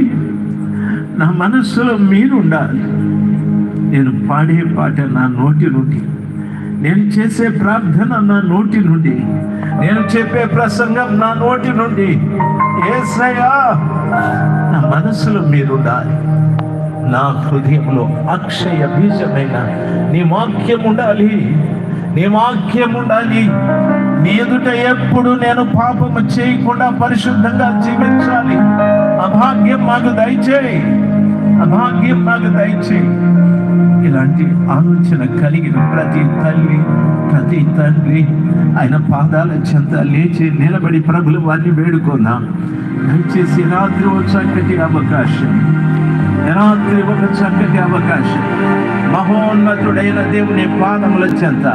ఉండాలి. నా మనస్సులో మీరు ఉండాలి నేను పాడే పాట నా నోటి నుండి. నేను చేసే ప్రార్థన నా నోటి నుండి. నేను చెప్పే ప్రసంగం నా నోటి నుండి. ఏసయ్యా నా మనసులో మీరుండాలి. నా హృదయంలో అక్షయ బీజమైన నీ వాక్యం ఉండాలి. నీ వాక్యం ఉండాలి. నీ ఎదుట ఎప్పుడు నేను పాపము చేయకుండా పరిశుద్ధంగా జీవించాలి. అభాగ్యం మాకు దయచేయి. అభాగ్యం మాకు దయచేయి. ఇలాంటి ఆలోచన కలిగిన ప్రతి తల్లి ప్రతి తండ్రి ఆయన పాదాల చెంత లేచి నిలబడి ప్రభులు వారిని వేడుకుందాం. దయచేసి రాత్రి ఒక చక్కటి అవకాశం. రాత్రి ఒక చక్కటి అవకాశం. మహోన్నతుడైన దేవుని పాదముల చెంత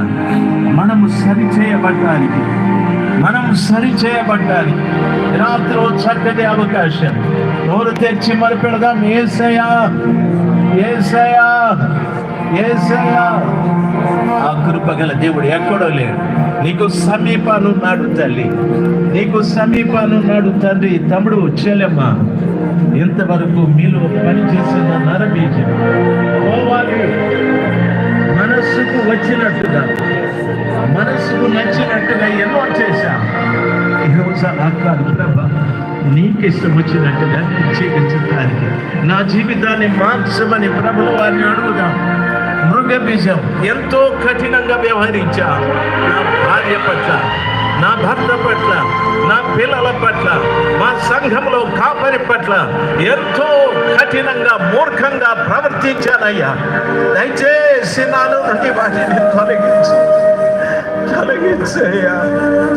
మనము మనం సరి సరిచేయబడ్డాలి. రాత్రి చక్కటి అవకాశం. నోరు తెచ్చి మరి పెడదాం ఏసయా ఏసయా ఏసయా ఆ కృపగల దేవుడు ఎక్కడో లేడు. నీకు సమీపానున్నాడు తల్లి. నీకు సమీపానున్నాడు తండ్రి. తమ్ముడు చెల్లెమ్మ ఇంతవరకు మీలో పనిచేసిన నరబీజం. పోవాలి. మనస్సుకు వచ్చినట్టుగా. మనసుకు నచ్చినట్టుగా ఎన్నో చేశాం. ఈరోజు అలా కాదు ప్రభ నీకు ఇష్టం వచ్చినట్టుగా నేను నా జీవితాన్ని మార్చమని ప్రభులు వారిని అడుగుదాం. మృగ బీజం. ఎంతో కఠినంగా వ్యవహరించా నా భార్య పట్ల నా భర్త పట్ల నా పిల్లల పట్ల మా సంఘంలో కాపరి పట్ల ఎంతో కఠినంగా మూర్ఖంగా ప్రవర్తించానయ్యా. దయచేసి నాలో నుండి వాటిని తొలగించు. తొలగించయ్యా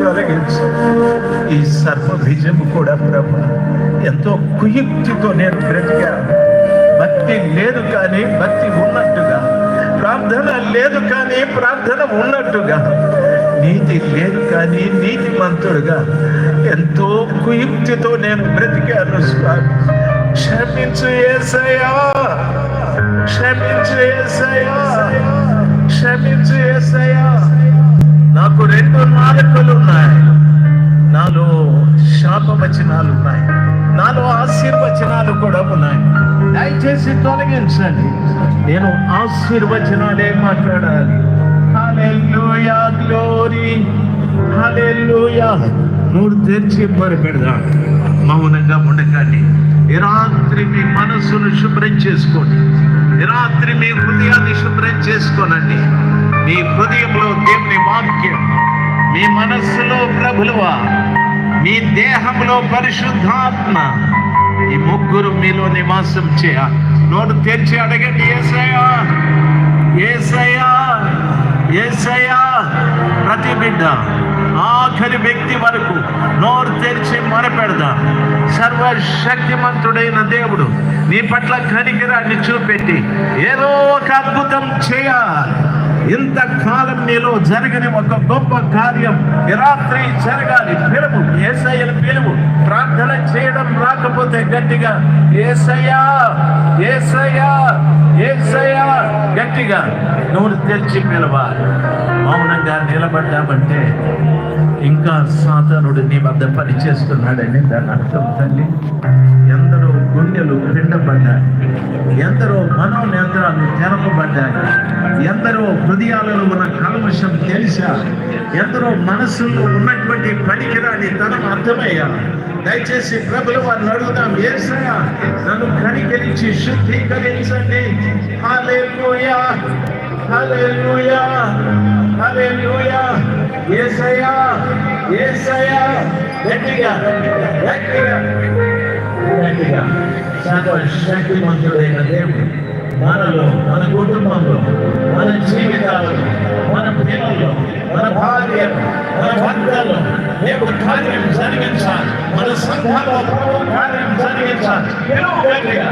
తొలగించు. ఈ సర్వ బీజము కూడా బ్రహ్మ. ఎంతో కుయుక్తితో నేను బ్రతికాను. భక్తి లేదు కానీ భక్తి ఉన్నట్టుగా ప్రార్థన లేదు కానీ ప్రార్థన ఉన్నట్టుగా. నీతి లేదు కానీ నీతి మంతుడుగా ఎంతో కుయుక్తితో నేను బ్రతికాను స్వామి. క్షమించు ఏసయా క్షమించు ఏసయా క్షమించు ఏసయా నాకు రెండు నాలుకలు ఉన్నాయి. నాలో శాపవచనాలు ఉన్నాయి నాలో ఆశీర్వచనాలు కూడా ఉన్నాయి. దయచేసి తొలగించండి. నేను ఆశీర్వచనాలే మాట్లాడాలి. Hallelujah glory. హల్లెలూయా. నోరు తెరిచి మరి మౌనంగా ఉండకండి. ఈ రాత్రి మీ మనస్సును శుభ్రం చేసుకోండి. ఈ రాత్రి మీ హృదయాన్ని శుభ్రం చేసుకోనండి. మీ హృదయంలో దేవుని వాక్యం మీ మనస్సులో ప్రభులువా? మీ దేహంలో పరిశుద్ధాత్మ. ఈ ముగ్గురు మీలో నివాసం చేయాలి నోటు తెరిచి అడగండి ఏసయ్యా. ఏసయ్యా ఏసయ్యా. ప్రతి బిడ్డ ఆఖరి వ్యక్తి వరకు నోరు తెరిచి మొరపెడదా సర్వశక్తిమంతుడైన దేవుడు నీ పట్ల కనికిరాన్ని చూపెట్టి ఏదో ఒక అద్భుతం చేయాలి ఇంతకాలం నీలో జరగని ఒక గొప్ప కార్యం రాత్రి జరగాలి. పిలుపు సహాయం చేయడం రాకపోతే గట్టిగా ఏసయ్యా ఏసయ్యా ఏసయ్యా గట్టిగా నోరు తెరిచి పిలవాలి. మౌనంగా నిలబడ్డామంటే ఇంకా సాధనుడు నీ వద్ద పని చేస్తున్నాడని దాని అర్థం తల్లి. ఎందరో గుండెలు మనోనేంద్రాలు తెరపబడ్డాయి. ఎందరో హృదయాలలో ఉన్న కల్మషం తెలిసా ఎందరో మనసులో ఉన్నటువంటి పనికిరాని తనం అర్థమయ్యా దయచేసి ప్రభులు వారిని అడుగుదాం ఏసయా నన్ను కనికరించి శుద్ధీకరించండి. హల్లెలూయా హల్లెలూయా హల్లెలూయా. యేసయ్యా యేసయ్యా గట్టిగా గట్టిగా. గట్టిగా. సర్వశక్తిమంతుడైన దేవుడు. మనలో మన కుటుంబంలో మన జీవితాలలో మన పిల్లల్లో మన భార్య మన భర్తల్లో దేవుడు కార్యం జరిగించాలి. మన సంఘంలో ప్రభు కార్యం జరిగించాలి. పిలువు గట్టిగా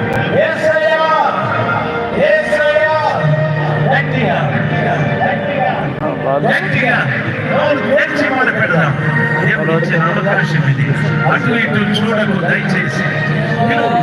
గట్టిగా గట్టిగా నోరు తెరిచి మాట పెడదాం. దేవుడు ఇచ్చిన అవకాశం ఇది. అటు ఇటు చూడకు దయచేసి. పిలువు